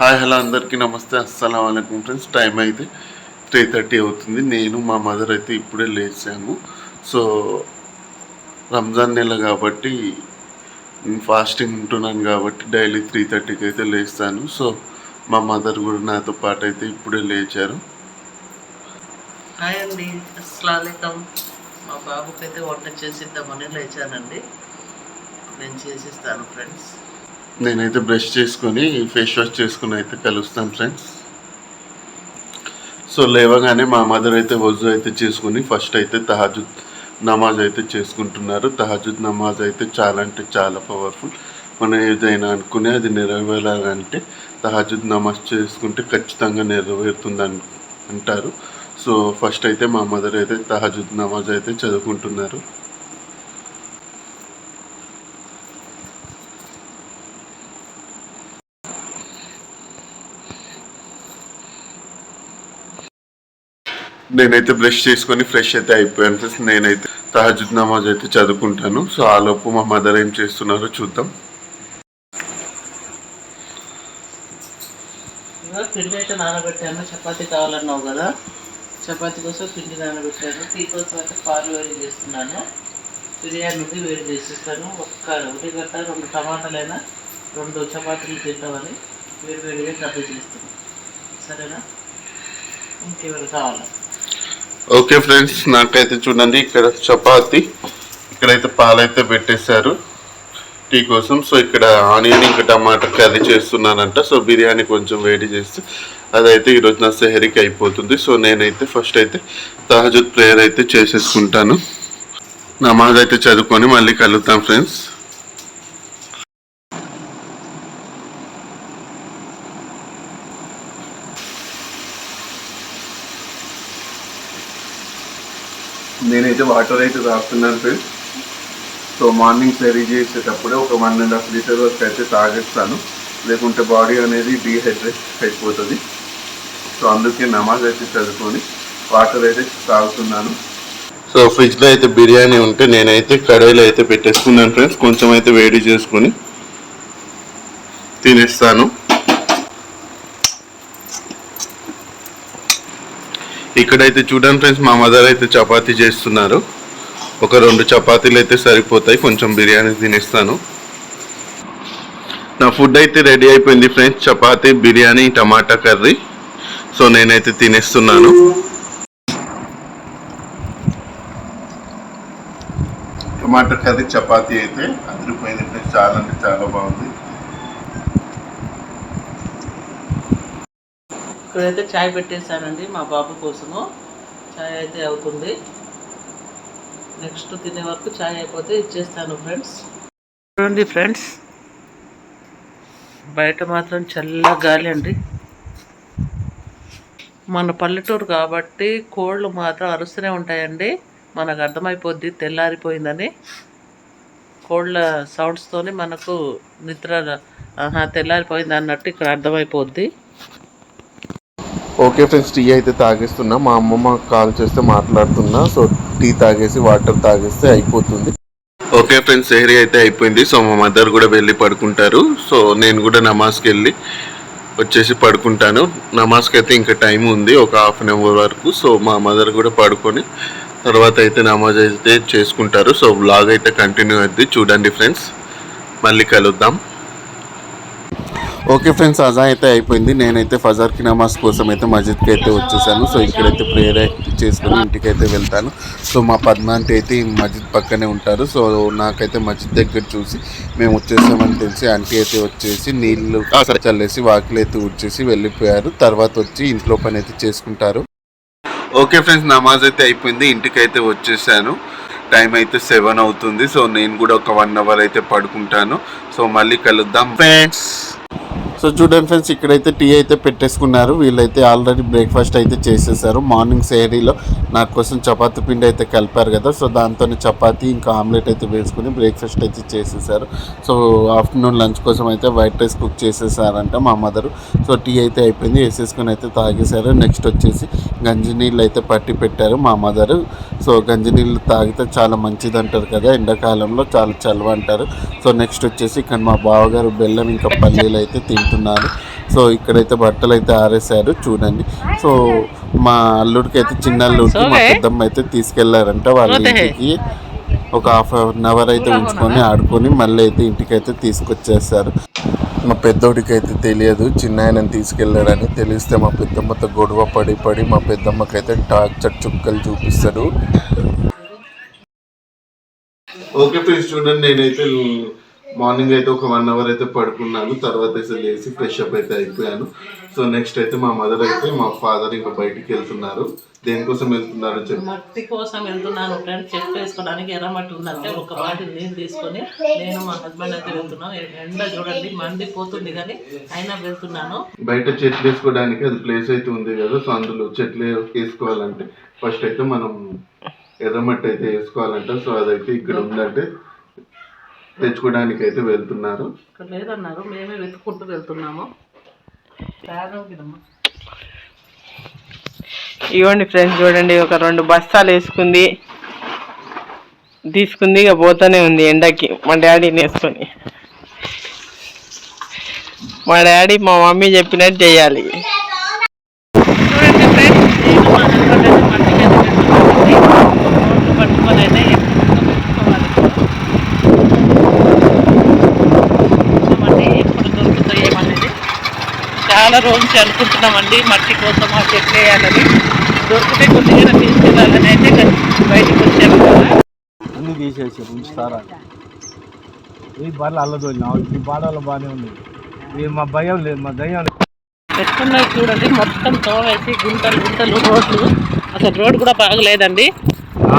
Hi hello అందరికీ నమస్తే. అస్సలం అయికం ఫ్రెండ్స్. టైం అయితే త్రీ థర్టీ అవుతుంది. నేను మా మదర్ అయితే ఇప్పుడే లేచాము. సో రంజాన్ నెల కాబట్టి ఫాస్టింగ్ ఉంటున్నాను కాబట్టి డైలీ త్రీ థర్టీకి అయితే లేస్తాను. సో మా మదర్ కూడా నాతో పాటు అయితే ఇప్పుడే లేచారు. హాయ్ అండి. అస్సలం మా బాబుకి అయితే వంట చేసిద్దామని లేచానండి. నేను చేసిస్తాను ఫ్రెండ్స్ నేనైతే బ్రష్ చేసుకొని ఫేస్ వాష్ చేసుకుని అయితే కలుస్తాను ఫ్రెండ్స్ సో లేవగానే మా మదర్ అయితే వజు అయితే చేసుకుని ఫస్ట్ అయితే తహజుద్ నమాజ్ అయితే చేసుకుంటున్నారు. తహజుద్ నమాజ్ అయితే చాలా అంటే చాలా పవర్ఫుల్ మనం ఏదైనా అనుకుని అది నెరవేరాలంటే తహజుద్ నమాజ్ చేసుకుంటే ఖచ్చితంగా నెరవేరుతుంది అన్ అంటారు. సో ఫస్ట్ అయితే మా మదర్ అయితే తహజుద్ నమాజ్ అయితే చదువుకుంటున్నారు. నేనైతే బ్రష్ చేసుకొని ఫ్రెష్ అయితే అయిపోయాను ఫ్రెండ్స్. నేనైతే తహజుద్ నమాజ్ అయితే చదువుకుంటాను. సో ఆ లోపు మా మదర్ ఏం చేస్తున్నారో చూద్దాం. ఇక పిండి అయితే నానబెట్టాను. చపాతి కావాలన్నావు కదా. చపాతీ కోసం పిండి నానబెట్టాను. టీ కోసం అయితే పాలు వేడి చేస్తున్నాను. బిర్యానీ ఉంది వేడి చేసిస్తాను. ఒక్క ఒకటి గంట రెండు టమాటాలైనా రెండు చపాతీలు తింటామని వేడి వేడిగా డబ్బు చేస్తాను. సరేనా? ఇంకెవరు కావాలా? ఓకే ఫ్రెండ్స్ నాకైతే చూడండి ఇక్కడ చపాతి ఇక్కడైతే పాలైతే పెట్టేశారు టీ కోసం. సో ఇక్కడ ఆనియన్ ఇంకా టమాటా కర్రీ చేస్తున్నానంట. సో బిర్యానీ కొంచెం వేడి చేస్తే అదైతే ఈరోజు నా సెహరికి అయిపోతుంది. సో నేనైతే ఫస్ట్ అయితే తహజుద్ ప్రేయర్ అయితే చేసేసుకుంటాను. నమాజ్ అయితే చదువుకొని మళ్ళీ కలుగుతాం ఫ్రెండ్స్ నేనైతే వాటర్ అయితే తాగుతున్నాను ఫ్రెండ్స్. సో మార్నింగ్ సరీ చేసేటప్పుడే ఒక వన్ అండ్ హాఫ్ లీటర్ వరకు అయితే తాగేస్తాను. లేకుంటే బాడీ అనేది డీహైడ్రేట్ అయిపోతుంది. సో అందుకే నమాజ్ అయితే చదువుకొని వాటర్ అయితే తాగుతున్నాను. సో ఫ్రిడ్జ్లో అయితే బిర్యానీ ఉంటే నేనైతే కడాయిలో అయితే పెట్టేసుకున్నాను ఫ్రెండ్స్. కొంచెం అయితే వేడి చేసుకొని తినేస్తాను. ఇక్కడైతే చూడండి ఫ్రెండ్స్ మా మదర్ అయితే చపాతీ చేస్తున్నారు. ఒక రెండు చపాతీలు అయితే సరిపోతాయి. కొంచెం బిర్యానీ తినేస్తాను. నా ఫుడ్ అయితే రెడీ అయిపోయింది friends. Chapati biryani tomato curry. So నేనైతే తినేస్తున్నాను. టమాటా కర్రీ చపాతీ అయితే అదిరిపోయింది ఫ్రెండ్స్. చాలా అంటే చాలా బాగుంది. ఇప్పుడైతే చాయ్ పెట్టేశానండి మా బాబు కోసము. చాయ్ అయితే అవుతుంది. నెక్స్ట్ తినే వరకు చాయ్ అయిపోతే ఇచ్చేస్తాను ఫ్రెండ్స్. చూడండి ఫ్రెండ్స్ బయట మాత్రం చల్ల గాలి అండి. మన పల్లెటూరు కాబట్టి కోళ్ళు మాత్రం అరుస్తూనే ఉంటాయండి. మనకు అర్థమైపోద్ది తెల్లారిపోయిందని. కోళ్ళ సౌండ్స్తోనే మనకు నిద్ర ఆహా తెల్లారిపోయింది అన్నట్టు ఇక్కడ అర్థమైపోద్ది. ఓకే ఫ్రెండ్స్ టీ అయితే తాగేస్తున్నా. మా అమ్మమ్మ కాల్ చేస్తే మాట్లాడుతున్నా. సో టీ తాగేసి వాటర్ తాగేస్తే అయిపోతుంది. ఓకే ఫ్రెండ్స్ సెహరీ అయితే అయిపోయింది. సో మా మదర్ కూడా వెళ్ళి పడుకుంటారు. సో నేను కూడా నమాజ్కి వెళ్ళి వచ్చేసి పడుకుంటాను. నమాజ్కి అయితే ఇంకా టైం ఉంది ఒక హాఫ్ అన్ అవర్ వరకు. సో మా మదర్ కూడా పడుకొని తర్వాత అయితే నమాజ్ అయితే చేసుకుంటారు. సో బ్లాగ్ అయితే కంటిన్యూ అవుద్ది చూడండి ఫ్రెండ్స్ మళ్ళీ కలుద్దాం. ఓకే ఫ్రెండ్స్ అజా అయితే అయిపోయింది. నేనైతే ఫజర్కి నమాజ్ కోసం అయితే మస్జిద్కి అయితే వచ్చేసాను. సో ఇక్కడైతే ప్రేయర్ అయితే చేసుకుని ఇంటికి అయితే వెళ్తాను. సో మా పద్మ అంటే అయితే ఈ మస్జిద్ పక్కనే ఉంటారు. సో నాకైతే మస్జిద్ దగ్గర చూసి మేము వచ్చేసామని తెలిసి ఆంటీ అయితే వచ్చేసి నీళ్ళు చల్లేసి వాకిలు అయితే ఉడ్చేసి వెళ్ళిపోయారు. తర్వాత వచ్చి ఇంట్లో పని అయితే చేసుకుంటారు. ఓకే ఫ్రెండ్స్ నమాజ్ అయితే అయిపోయింది. ఇంటికి అయితే వచ్చేసాను. టైం అయితే సెవెన్ అవుతుంది. సో నేను కూడా ఒక వన్ అవర్ అయితే పడుకుంటాను. సో మళ్ళీ కలుద్దాం. ఫ్రెండ్స్ సో చూడండి ఫ్రెండ్స్ ఇక్కడైతే టీ అయితే పెట్టేసుకున్నారు. వీళ్ళైతే ఆల్రెడీ బ్రేక్ఫాస్ట్ అయితే చేసేసారు. మార్నింగ్ సేరీలో నా కోసం చపాతీ పిండి అయితే కలిపారు కదా. సో దాంతో చపాతీ ఇంకా ఆమ్లెట్ అయితే వేసుకుని బ్రేక్ఫాస్ట్ అయితే చేసేసారు. సో ఆఫ్టర్నూన్ లంచ్ కోసం అయితే వైట్ రైస్ కుక్ చేసేసారంట మా మదరు. సో టీ అయితే అయిపోయింది వేసేసుకుని అయితే తాగేశారు. నెక్స్ట్ వచ్చేసి గంజి నీళ్ళు అయితే పట్టి పెట్టారు మా మదరు. సో గంజి నీళ్ళు తాగితే చాలా మంచిది అంటారు కదా. ఎండాకాలంలో చాలా చలవ అంటారు. సో నెక్స్ట్ వచ్చేసి ఇక్కడ మా బావగారు బెల్లం ఇంకా పల్లీలు అయితే తింటున్నారు. సో ఇక్కడైతే బట్టలు అయితే ఆరేసారు చూడండి. సో మా అల్లుడికి అయితే చిన్న అల్లుడికి మా పెద్దమ్మ అయితే తీసుకెళ్ళారంట వాళ్ళ ఇంటికి. ఒక హాఫ్ అన్ అవర్ అయితే ఉంచుకొని ఆడుకొని మళ్ళీ అయితే ఇంటికి అయితే తీసుకొచ్చేస్తారు. మా పెద్దోడికి అయితే తెలియదు చిన్న ఆయనని తీసుకెళ్ళాడని తెలిస్తే మా పెద్దమ్మతో గొడవ పడి పడి మా పెద్దమ్మకైతే టార్చర్ చుక్కలు చూపిస్తాడు. ఓకే ఫ్రెండ్స్ చూడండి నేనైతే మార్నింగ్ అయితే ఒక వన్ అవర్ అయితే పడుకున్నాను తర్వాత అయితే లేచి ఫ్రెష్ అప్ అయితే అయిపోయాను. సో నెక్స్ట్ అయితే మా మదర్ అయితే మా ఫాదర్ ఇంకా బయటికి వెళ్తున్నారు. దేనికోసం వెళ్తున్నారు మట్టి కోసం వెళ్తున్నాను ఫ్రెండ్స్ చెక్ వేసుకోవడానికి ఎర్ర మట్టి ఉందంటే ఒక వాటి నీళ్ళు తీసుకొని నేను మా హస్బెండ్ అయితే వెళ్తున్నాం. ఎండ చూడండి మండిపోతుంది కానీ అయినా వెళ్తున్నాను. బయట చెట్లు వేసుకోవడానికి అది ప్లేస్ అయితే ఉంది కదా సో అందులో చెట్లు వేసుకోవాలంటే ఫస్ట్ అయితే మనం ఎర్రమట్టి అయితే వేసుకోవాలంట. సో అదైతే ఇక్కడ ఉందంటే తెచ్చుకోవడానికి అయితే వెళ్తున్నారు లేదన్నారు. మేమే వెతుక్కుంటూ వెళ్తున్నాము. ఇవ్వండి ఫ్రెండ్స్ చూడండి. ఒక రెండు బస్తాలు వేసుకుంది. తీసుకుంది ఇక పోతానే ఉంది ఎండకి. మా డాడీని వేసుకొని మా డాడీ మా మమ్మీ చెప్పినట్టు చేయాలి చూడండి ఫ్రెండ్స్ నేను మా హస్బెండ్ అయితే మట్టికి అయితే వెళ్తున్నామండి రోడ్డు పట్టుకొని అయితే ఎత్తుకోవాలి చూద్దామండి ఎప్పుడు దొరుకుతాయి ఏమనేది చాలా రోజు నుంచి అనుకుంటున్నామండి మట్టి కోసం ఆ చెట్లు వేయాలని దొరికితే కొద్దిగా తీసుకెళ్ళాలని అయితే బయటకు వచ్చాము కదా. అన్ని తీసేసి ఉంచుతారా? ఈ బర్రెలు అల్లదోలినావు ఈ బాడలో బాగానే ఉంది. ఇది మా భయం లేదు మా దయ్యం లేదు. ఎట్టున్నాయి చూడండి మొత్తం తోవేసి గుంటలు గుంటలు రోడ్లు. అసలు రోడ్ కూడా బాగలేదండి.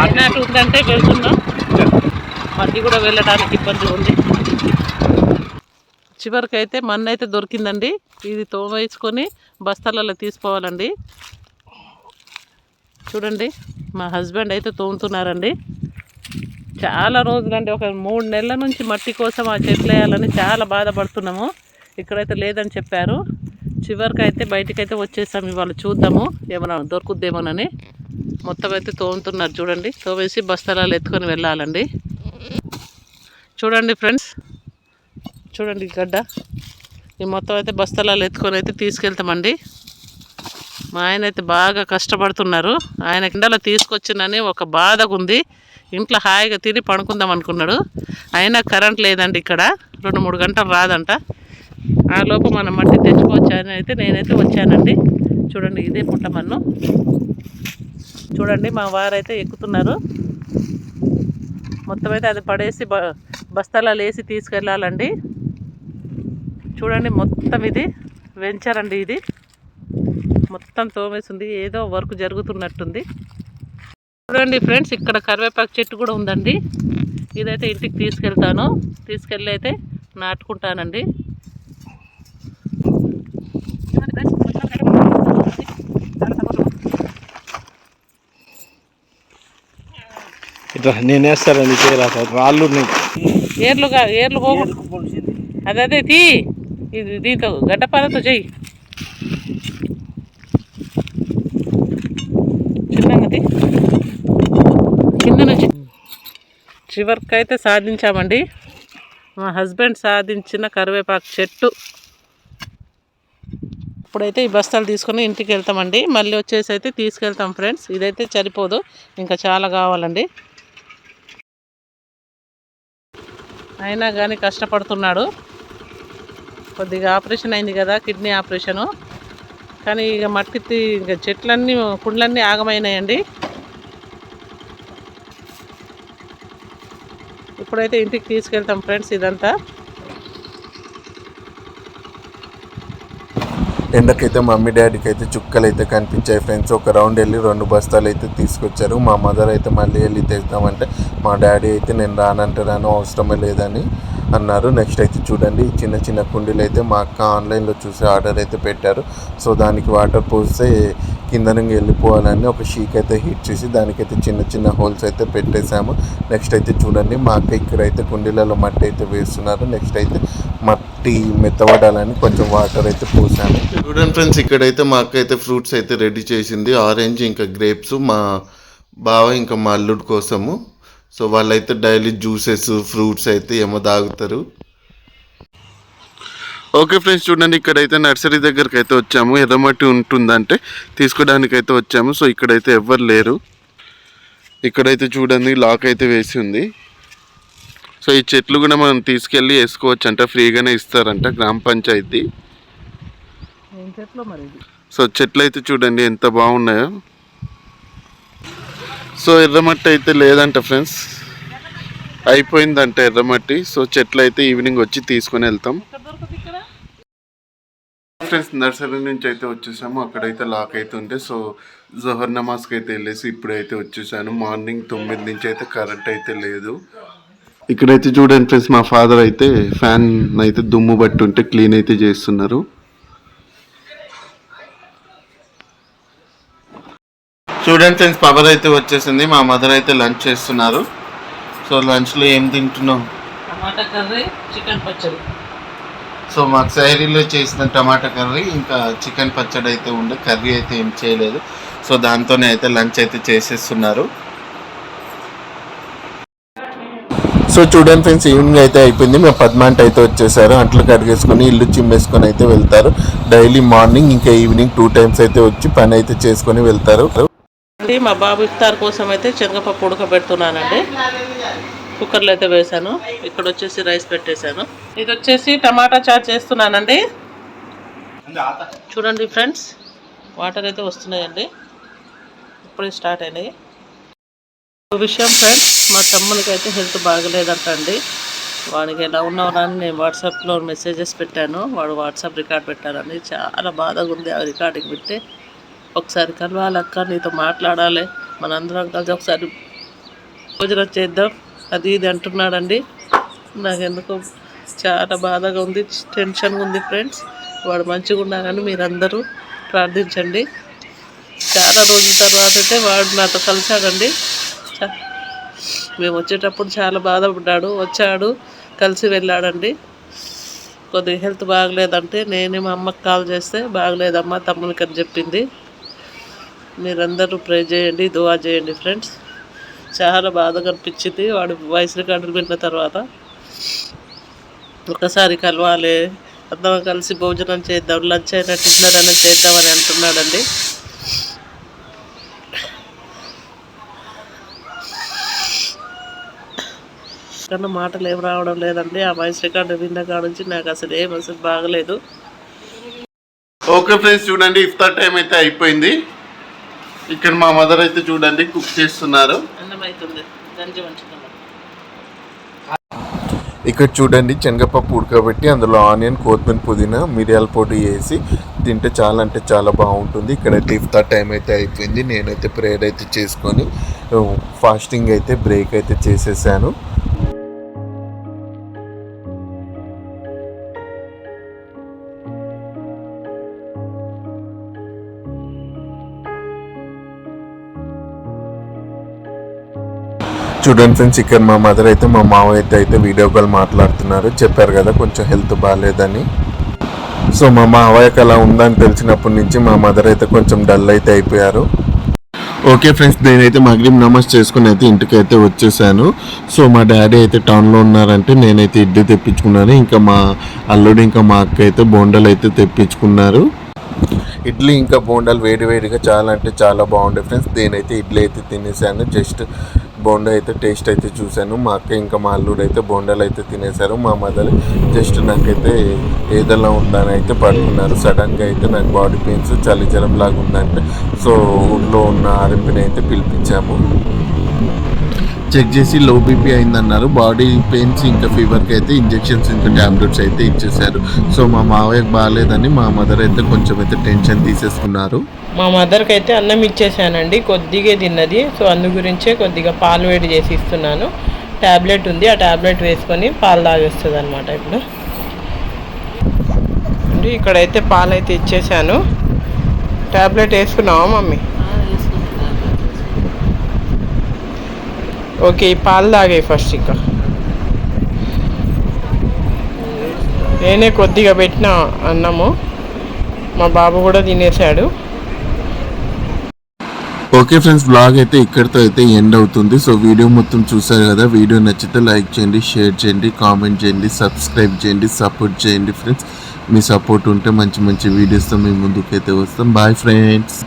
అయినట్టు ఉందంటే వెళ్తున్నాం. మధ్య కూడా వెళ్ళడానికి ఇబ్బంది ఉంది. చివరికి అయితే మన్ను అయితే దొరికిందండి. ఇది తోమేసుకొని బస్తాలలో తీసుకోవాలండి. చూడండి మా హస్బెండ్ అయితే తోముతున్నారండి. చాలా రోజులండి ఒక మూడు నెలల నుంచి మట్టి కోసం ఆ చెట్లు వేయాలని చాలా బాధపడుతున్నాము. ఇక్కడైతే లేదని చెప్పారు. చివరికి అయితే బయటికి అయితే వచ్చేసాం ఇవాళ చూద్దాము ఏమైనా దొరుకుద్దేమోనని. మొత్తం అయితే తోముతున్నారు చూడండి. తోమేసి బస్తాలలో ఎత్తుకొని వెళ్ళాలండి. చూడండి ఫ్రెండ్స్ చూడండి ఈ గడ్డ. ఈ మొత్తం అయితే బస్తాలలో ఎత్తుకొని అయితే తీసుకెళ్తామండి. మా ఆయన అయితే బాగా కష్టపడుతున్నారు. ఆయన కిందలో తీసుకొచ్చిందని ఒక బాధగా ఉంది. ఇంట్లో హాయిగా తిని పడుకుందాం అనుకున్నాడు. అయినా కరెంట్ లేదండి ఇక్కడ. రెండు మూడు గంటలు రాదంట. ఆ లోపు మనం మట్టి తెచ్చుకోవచ్చని అయితే నేనైతే వచ్చానండి. చూడండి ఇదే పుట్టమన్ను చూడండి మా వారైతే ఎక్కుతున్నారు. మొత్తం అయితే అది పడేసి బ బస్తాలలో వేసి తీసుకెళ్ళాలండి చూడండి మొత్తం ఇది వెంచర్ అండి ఇది. మొత్తం తోమేసింది ఏదో వర్క్ జరుగుతున్నట్టుంది. చూడండి ఫ్రెండ్స్ ఇక్కడ కరివేపాకు చెట్టు కూడా ఉందండి. ఇదైతే ఇంటికి తీసుకెళ్తాను. తీసుకెళ్ళి అయితే నాటుకుంటానండి. ఇట్లా నేను వేస్తానండి రాళ్ళు ఏర్లుగా ఏర్లు పోగు. అదే అదే తీ. ఇది దీంతో గడ్డపారతో చెయ్యి. చిన్నది. కింద నుంచి చివరికి అయితే సాధించామండి. మా హస్బెండ్ సాధించిన కరివేపాకు చెట్టు. ఇప్పుడైతే ఈ బస్తాలు తీసుకొని ఇంటికి వెళ్తామండి. మళ్ళీ వచ్చేసి అయితే తీసుకెళ్తాం ఫ్రెండ్స్. ఇదైతే సరిపోదు. ఇంకా చాలా కావాలండి. అయినా కానీ కష్టపడుతున్నాడు. కొద్దిగా ఆపరేషన్ అయింది కదా కిడ్నీ ఆపరేషను. కానీ ఇక మట్టి ఇక చెట్లన్నీ కుండ్లన్నీ ఆగమైనాయండి. ఇప్పుడైతే ఇంటికి తీసుకెళ్తాం ఫ్రెండ్స్ ఇదంతా. ఎండకైతే మమ్మీ డాడీకి అయితే చుక్కలు అయితే కనిపించాయి ఫ్రెండ్స్. ఒక రౌండ్ వెళ్ళి రెండు బస్తాలు అయితే తీసుకొచ్చారు. మా మదర్ అయితే మళ్ళీ వెళ్ళి తెస్తామంటే మా డాడీ అయితే నేను రానంటే రాను అవసరమే లేదని అన్నారు. నెక్స్ట్ అయితే చూడండి చిన్న చిన్న కుండీలు అయితే మా అక్క ఆన్లైన్లో చూసి ఆర్డర్ అయితే పెట్టారు. సో దానికి వాటర్ పోస్తే కింద నుంచి వెళ్ళిపోవాలని ఒక షీక్ అయితే హీట్ చేసి దానికైతే చిన్న చిన్న హోల్స్ అయితే పెట్టేశాము. నెక్స్ట్ అయితే చూడండి మా అక్క అయితే కుండీలలో మట్టి అయితే వేస్తున్నారు. నెక్స్ట్ అయితే మట్టి మెత్తబడాలని కొంచెం వాటర్ అయితే పోసాము. చూడండి ఫ్రెండ్స్ ఇక్కడైతే మా అక్క అయితే ఫ్రూట్స్ అయితే రెడీ చేసింది. ఆరెంజ్ ఇంకా గ్రేప్స్ మా బావ ఇంకా మా అల్లుడు కోసము. సో వాళ్ళైతే డైలీ జ్యూసెస్ ఫ్రూట్స్ అయితే ఏమో తాగుతారు. ఓకే ఫ్రెండ్స్ చూడండి ఇక్కడైతే నర్సరీ దగ్గరికి అయితే వచ్చాము. ఎర్రమట్టి ఉంటుందంటే తీసుకోవడానికి అయితే వచ్చాము. సో ఇక్కడైతే ఎవ్వరు లేరు. ఇక్కడైతే చూడండి లాక్ అయితే వేసి ఉంది. సో ఈ చెట్లు కూడా మనం తీసుకెళ్ళి వేసుకోవచ్చు అంట ఫ్రీగానే ఇస్తారంట గ్రామ పంచాయతీ. సో చెట్లు అయితే చూడండి ఎంత బాగున్నాయో. సో ఎర్రమట్టి అయితే లేదంట ఫ్రెండ్స్. అయిపోయిందంట ఎర్రమట్టి. సో చెట్లు అయితే ఈవినింగ్ వచ్చి తీసుకొని వెళ్తాం. ఫ్రెండ్స్ నర్సరీ నుంచి అయితే వచ్చేసాము. అక్కడైతే లాక్ అయితే సో జోహర్ నమాజ్కి అయితే వెళ్ళేసి ఇప్పుడైతే వచ్చేసాను. మార్నింగ్ తొమ్మిది నుంచి అయితే కరెంట్ అయితే లేదు. ఇక్కడైతే చూడండి ఫ్రెండ్స్ మా ఫాదర్ అయితే ఫ్యాన్ అయితే దుమ్ము బట్టి ఉంటే క్లీన్ అయితే చేస్తున్నారు. చూడండి ఫ్రెండ్స్ పవర్ అయితే వచ్చేసింది. మా మదర్ అయితే లంచ్ చేస్తున్నారు. సో లంచ్లో ఏం తింటున్నాం? టమాటా కర్రీ చికెన్ పచ్చడి. సో మాకు సైరీలో చేసిన టమాటా కర్రీ ఇంకా చికెన్ పచ్చడి అయితే ఉండే కర్రీ అయితే ఏం చేయలేదు. సో దాంతోనే అయితే లంచ్ అయితే చేసేస్తున్నారు. సో చూడండి ఫ్రెండ్స్ ఈవినింగ్ అయితే అయిపోయింది. మేము పద్మాంట్ అయితే వచ్చేసారు. అంట్లు కడిగేసుకొని ఇల్లు చిమ్మేసుకొని అయితే వెళ్తారు. డైలీ మార్నింగ్ ఇంకా ఈవినింగ్ టూ టైమ్స్ అయితే వచ్చి పని అయితే చేసుకొని వెళ్తారు. అండి మా బాబు ఇఫ్తార్ కోసం అయితే శనగపప్పు ఉడకబెడుతున్నానండి. కుక్కర్లో అయితే వేసాను ఇక్కడ వచ్చేసి రైస్ పెట్టేశాను. ఇది వచ్చేసి టమాటా చాట్ చేస్తున్నానండి. చూడండి ఫ్రెండ్స్ వాటర్ అయితే వస్తున్నాయండి. ఇప్పుడే స్టార్ట్ అయినాయి. ఒక విషయం ఫ్రెండ్స్ మా తమ్మునికి అయితే హెల్త్ బాగలేదంట అండి వాడికి ఎలా ఉన్నావు అని నేను వాట్సాప్లో మెసేజెస్ పెట్టాను. వాడు వాట్సాప్ రికార్డ్ పెట్టానండి చాలా బాధగా ఉంది ఆ రికార్డింగ్ పెట్టి ఒకసారి కలవాలక్క నీతో మాట్లాడాలి. మనందరం కలిసి ఒకసారి భోజనం చేద్దాం. అది ఇది అంటున్నాడండి. నాకు ఎందుకో చాలా బాధగా ఉంది టెన్షన్గా ఉంది ఫ్రెండ్స్. వాడు మంచిగా ఉండాలని మీరందరూ ప్రార్థించండి. చాలా రోజుల తర్వాత అయితే వాడు నాతో కలిశాడండి. మేము వచ్చేటప్పుడు చాలా బాధపడ్డాడు వచ్చాడు కలిసి వెళ్ళాడండి. కొద్దిగా హెల్త్ బాగలేదంటే నేనే మా అమ్మకి కాల్ చేస్తే బాగలేదమ్మా తమ్మునికి అని చెప్పింది. మీరందరూ ప్రే చేయండి దువా చేయండి ఫ్రెండ్స్. చాలా బాధగా అనిపించింది. వాడు వాయిస్ రికార్డులు విన్న తర్వాత ఒకసారి కలవాలి అందరం కలిసి భోజనం చేద్దాం లంచ్ అయినా డిన్నర్ అయినా చేద్దామని అంటున్నాడండి. కన్నా మాటలు ఏం రావడం లేదండి. ఆ వాయిస్ రికార్డు విన్న కాడ నుంచి నాకు అసలు ఏం అసలు బాగలేదు. ఓకే ఫ్రెండ్స్ చూడండి ఇఫ్తార్ టైం అయితే అయిపోయింది. ఇక్కడ మా మదర్ అయితే చూడండి కుక్ చేస్తున్నారు. గంజి వంచుకున్నాం ఇక్కడ చూడండి శనగపప్పు ఉడకబెట్టి అందులో ఆనియన్ కొత్తిమీర పుదీనా మిరియాల పొడి వేసి తింటే చాలా అంటే చాలా బాగుంటుంది. ఇక్కడ ఇఫ్తార్ టైం అయితే అయిపోయింది. నేనైతే ప్రేయర్ అయితే చేసుకొని ఫాస్టింగ్ అయితే బ్రేక్ అయితే చేసేసాను. చూడండి ఫ్రెండ్స్ ఇక్కడ మా మదర్ అయితే మా మావయ్య అయితే అయితే వీడియో కాల్ మాట్లాడుతున్నారు. చెప్పారు కదా కొంచెం హెల్త్ బాగాలేదని సో మా మావయ్యకి అలా ఉందని తెలిసినప్పటి నుంచి మా మదర్ అయితే కొంచెం డల్ అయితే అయిపోయారు. ఓకే ఫ్రెండ్స్ నేనైతే మగ్రిం నమాజ్ చేసుకుని అయితే ఇంటికి అయితే వచ్చేసాను. సో మా డాడీ అయితే టౌన్లో ఉన్నారంటే నేనైతే ఇడ్లీ తెప్పించుకున్నాను. ఇంకా మా అల్లుడు ఇంకా మా అక్క అయితే బోండాలు అయితే తెప్పించుకున్నారు. ఇడ్లీ ఇంకా బోండాలు వేడి వేడిగా చాలా అంటే చాలా బాగుండే ఫ్రెండ్స్ నేనైతే ఇడ్లీ అయితే తినేసాను. జస్ట్ బోండా అయితే టేస్ట్ అయితే చూశాను. మా అక్క ఇంకా మా అల్లుడు అయితే బోండాలు అయితే తినేశారు. మా మదర్ జస్ట్ నాకైతే ఏదైనా ఉందని అయితే పడుకున్నారు. సడన్గా అయితే నాకు బాడీ పెయిన్స్ చలి జలం లాగా ఉందంటే సో ఊళ్ళో ఉన్న ఆర్ఎంపీని అయితే పిలిపించాము. చెక్ చేసి లో బీపీ అయిందన్నారు. బాడీ పెయిన్స్ ఇంకా ఫీవర్కి అయితే ఇంజెక్షన్స్ ఇంకా ట్యాబ్లెట్స్ అయితే ఇచ్చేసారు సో మా మావయ్యకు బాగాలేదని మా మదర్ అయితే కొంచెం అయితే టెన్షన్ తీసేసుకున్నారు. మా మదర్కి అయితే అన్నం ఇచ్చేసానండి. కొద్దిగా తిన్నది. సో అందు గురించే కొద్దిగా పాలు వేడి చేసి ఇస్తున్నాను. ట్యాబ్లెట్ ఉంది. ఆ ట్యాబ్లెట్ వేసుకొని పాలు తాగేస్తుంది అనమాట ఇప్పుడు. అంటే ఇక్కడైతే పాలు అయితే ఇచ్చేసాను. Tablet వేసుకున్నావా mummy? ఓకే ఈ పాలు తాగాయి ఫస్ట్ ఇక. నేనే కొద్దిగా పెట్టిన అన్నము. మా బాబు కూడా తినేసాడు. ఓకే ఫ్రెండ్స్ బ్లాగ్ అయితే ఇక్కడితో అయితే ఎండ్ అవుతుంది. సో వీడియో మొత్తం చూసారు కదా వీడియో నచ్చితే లైక్ చేయండి షేర్ చేయండి కామెంట్ చేయండి సబ్స్క్రైబ్ చేయండి సపోర్ట్ చేయండి ఫ్రెండ్స్. మీ సపోర్ట్ ఉంటే మంచి మంచి వీడియోస్తో మీ ముందుకైతే వస్తాం. Bye friends